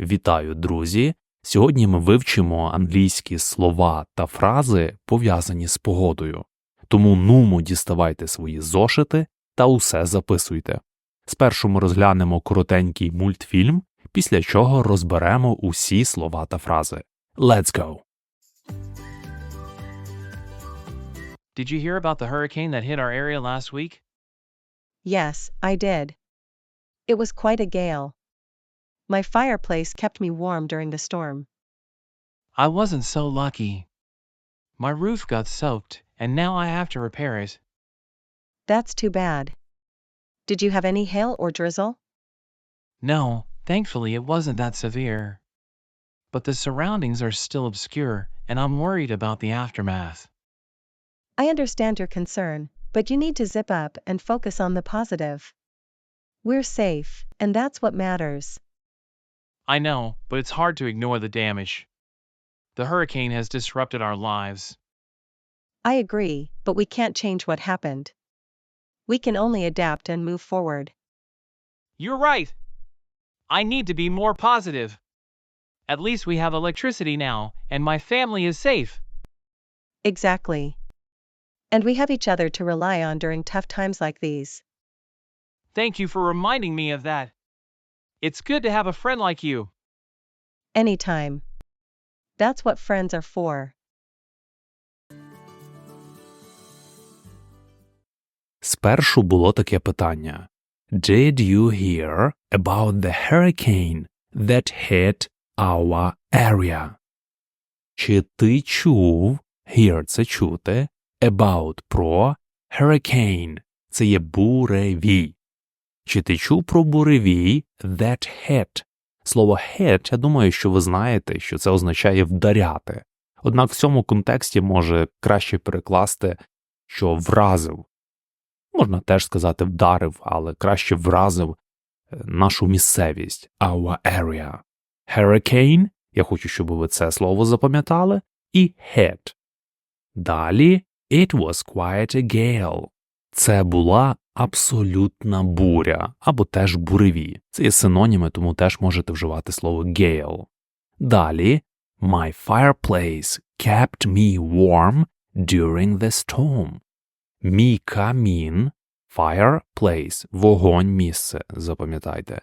Вітаю, друзі! Сьогодні ми вивчимо англійські слова та фрази, пов'язані з погодою. Тому нумо діставайте свої зошити та усе записуйте. Спершу ми розглянемо коротенький мультфільм, після чого розберемо усі слова та фрази. Let's go! Did you hear about the hurricane that hit our area last week? Yes, I did. It was quite a gale. My fireplace kept me warm during the storm. I wasn't so lucky. My roof got soaked, and now I have to repair it. That's too bad. Did you have any hail or drizzle? No, thankfully it wasn't that severe. But the surroundings are still obscure, and I'm worried about the aftermath. I understand your concern, but you need to zip up and focus on the positive. We're safe, and that's what matters. I know, but it's hard to ignore the damage. The hurricane has disrupted our lives. I agree, but we can't change what happened. We can only adapt and move forward. You're right! I need to be more positive. At least we have electricity now, and my family is safe. Exactly. And we have each other to rely on during tough times like these. Thank you for reminding me of that. It's good to have a friend like you. Anytime. That's what friends are for. Спершу було таке питання. Did you hear about the hurricane that hit our area? Чи ти чув, hear – це чути, about – про, hurricane – це є буревій. Чи ти чув про буревій that hit? Слово hit, я думаю, що ви знаєте, що це означає вдаряти. Однак в цьому контексті може краще перекласти, що вразив. Можна теж сказати вдарив, але краще вразив нашу місцевість, our area. Hurricane, я хочу, щоб ви це слово запам'ятали, і hit. Далі it was quite a gale. Це була абсолютна буря, або теж буревій. Це є синоніми, тому теж можете вживати слово gale. Далі My fireplace kept me warm during the storm. Мій камін, fireplace, вогонь місце, запам'ятайте.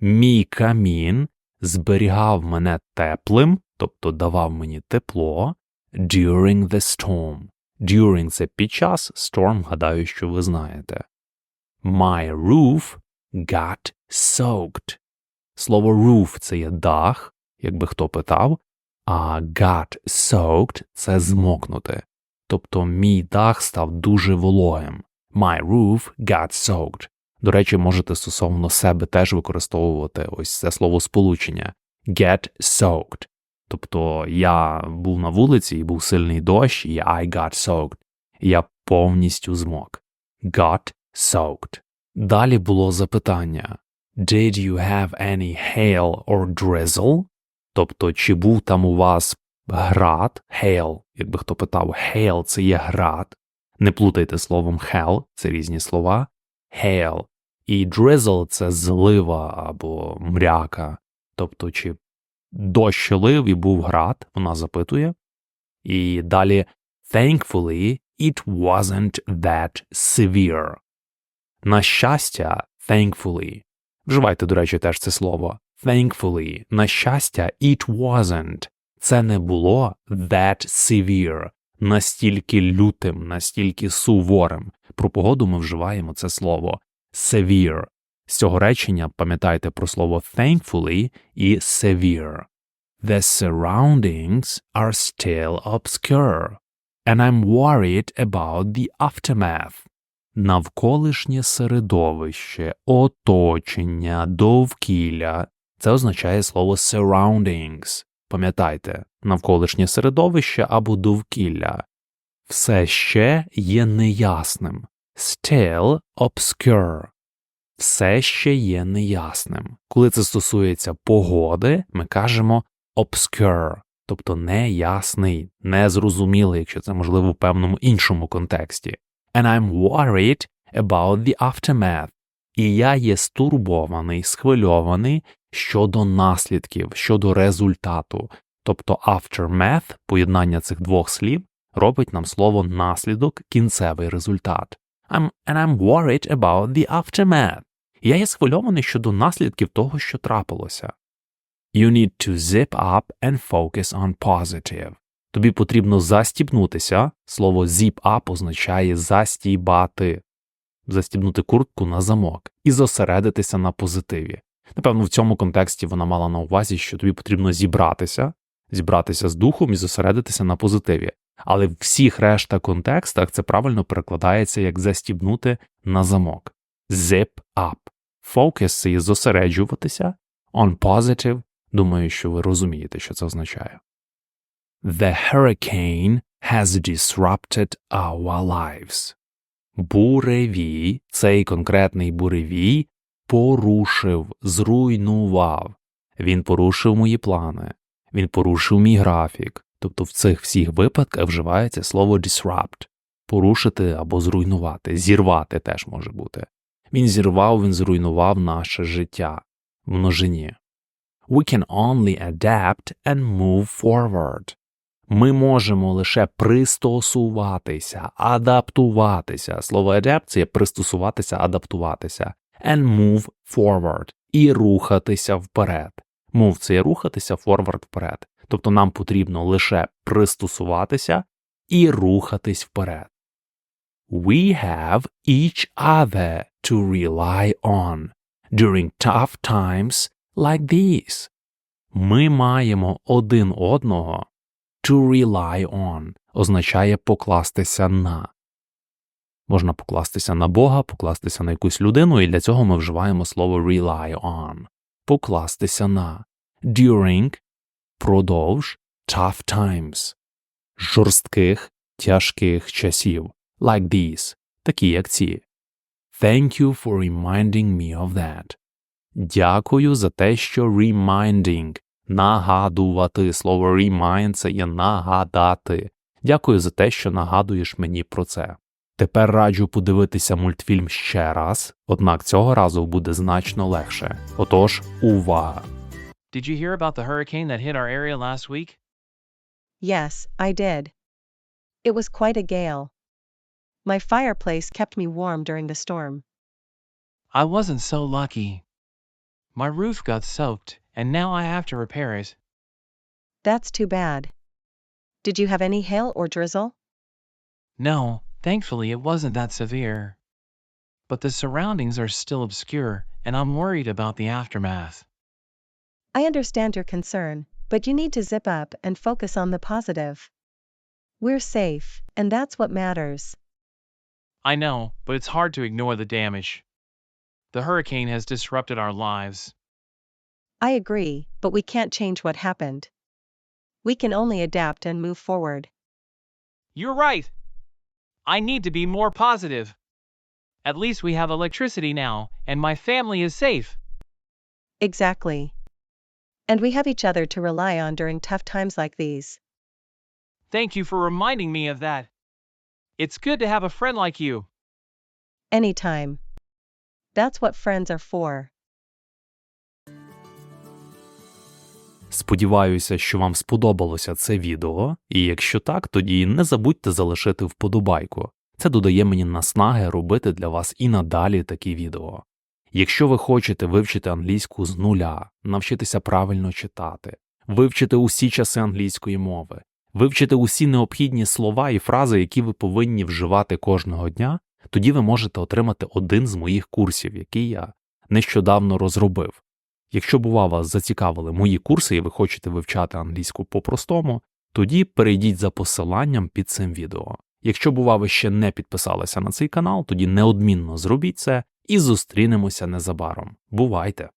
Мій камін зберігав мене теплим, тобто давав мені тепло, during the storm. During – це під час, storm, гадаю, що ви знаєте. My roof got soaked. Слово roof – це є дах, якби хто питав, а got soaked – це змокнути. Тобто мій дах став дуже вологим. My roof got soaked. До речі, можете стосовно себе теж використовувати ось це слово сполучення get soaked. Тобто я був на вулиці і був сильний дощ, і I got soaked. Я повністю змок. Got soaked. Далі було запитання Did you have any hail or drizzle? Тобто, чи був там у вас град, hail, якби хто питав, hail – це є град. Не плутайте словом hell, це різні слова. Hail. І drizzle – це злива або мряка. Тобто, чи дощ лив і був град, вона запитує. І далі thankfully it wasn't that severe. На щастя, thankfully. Вживайте, до речі, теж це слово. Thankfully. На щастя, it wasn't. Це не було that severe. Настільки лютим, настільки суворим. Про погоду ми вживаємо це слово severe. З цього речення пам'ятайте про слово thankfully і severe. The surroundings are still obscure, and I'm worried about the aftermath. Навколишнє середовище, оточення, довкілля це означає слово surroundings. Пам'ятайте, навколишнє середовище або довкілля все ще є неясним. Still obscure. Все ще є неясним. Коли це стосується погоди, ми кажемо obscure, тобто неясний, незрозумілий, якщо це можливо в певному іншому контексті. And I'm worried about the aftermath. І я є стурбований, схвильований щодо наслідків, щодо результату. Тобто aftermath, поєднання цих двох слів, робить нам слово наслідок, кінцевий результат. I'm, and I'm worried about the aftermath. Я є схвильований щодо наслідків того, що трапилося. You need to zip up and focus on positive. Тобі потрібно застібнутися. Слово zip up означає застібати, застібнути куртку на замок і зосередитися на позитиві. Напевно, в цьому контексті вона мала на увазі, що тобі потрібно зібратися, зібратися з духом і зосередитися на позитиві. Але в всіх решта контекстах це правильно перекладається як застібнути на замок. Zip up. Focus – це є зосереджуватися. On positive – думаю, що ви розумієте, що це означає. The hurricane has disrupted our lives. Буревій, цей конкретний буревій, порушив, зруйнував. Він порушив мої плани, він порушив мій графік. Тобто в цих всіх випадках вживається слово disrupt – порушити або зруйнувати, зірвати теж може бути. Він зірвав, він зруйнував наше життя в множині. We can only adapt and move forward. Ми можемо лише пристосуватися, адаптуватися. Слово це пристосуватися, адаптуватися. And move forward. І рухатися вперед. Move – це рухатися, forward – вперед. Тобто нам потрібно лише пристосуватися і рухатись вперед. We have each other to rely on during tough times like these. Ми маємо один одного to rely on означає покластися на. Можна покластися на Бога, покластися на якусь людину, і для цього ми вживаємо слово rely on. Покластися на. During продовж tough times жорстких, тяжких часів like these, такі як ці. Thank you for reminding me of that. Дякую за те, що reminding – нагадувати. Слово remind – це є нагадати. Дякую за те, що нагадуєш мені про це. Тепер раджу подивитися мультфільм ще раз, однак цього разу буде значно легше. Отож, увага! Did you hear about the hurricane that hit our area last week? Yes, I did. It was quite a gale. My fireplace kept me warm during the storm. I wasn't so lucky. My roof got soaked, and now I have to repair it. That's too bad. Did you have any hail or drizzle? No, thankfully it wasn't that severe. But the surroundings are still obscure, and I'm worried about the aftermath. I understand your concern, but you need to zip up and focus on the positive. We're safe, and that's what matters. I know, but it's hard to ignore the damage. The hurricane has disrupted our lives. I agree, but we can't change what happened. We can only adapt and move forward. You're right! I need to be more positive. At least we have electricity now, and my family is safe. Exactly. And we have each other to rely on during tough times like these. Thank you for reminding me of that. It's good to have a friend like you. Anytime. That's what friends are for. Сподіваюся, що вам сподобалося це відео, і якщо так, тоді не забудьте залишити вподобайку. Це додає мені наснаги робити для вас і надалі такі відео. Якщо ви хочете вивчити англійську з нуля, навчитися правильно читати, вивчити усі часи англійської мови, вивчити усі необхідні слова і фрази, які ви повинні вживати кожного дня, тоді ви можете отримати один з моїх курсів, який я нещодавно розробив. Якщо, бува, вас зацікавили мої курси і ви хочете вивчати англійську по-простому, тоді перейдіть за посиланням під цим відео. Якщо, бува, ви ще не підписалися на цей канал, тоді неодмінно зробіть це і зустрінемося незабаром. Бувайте!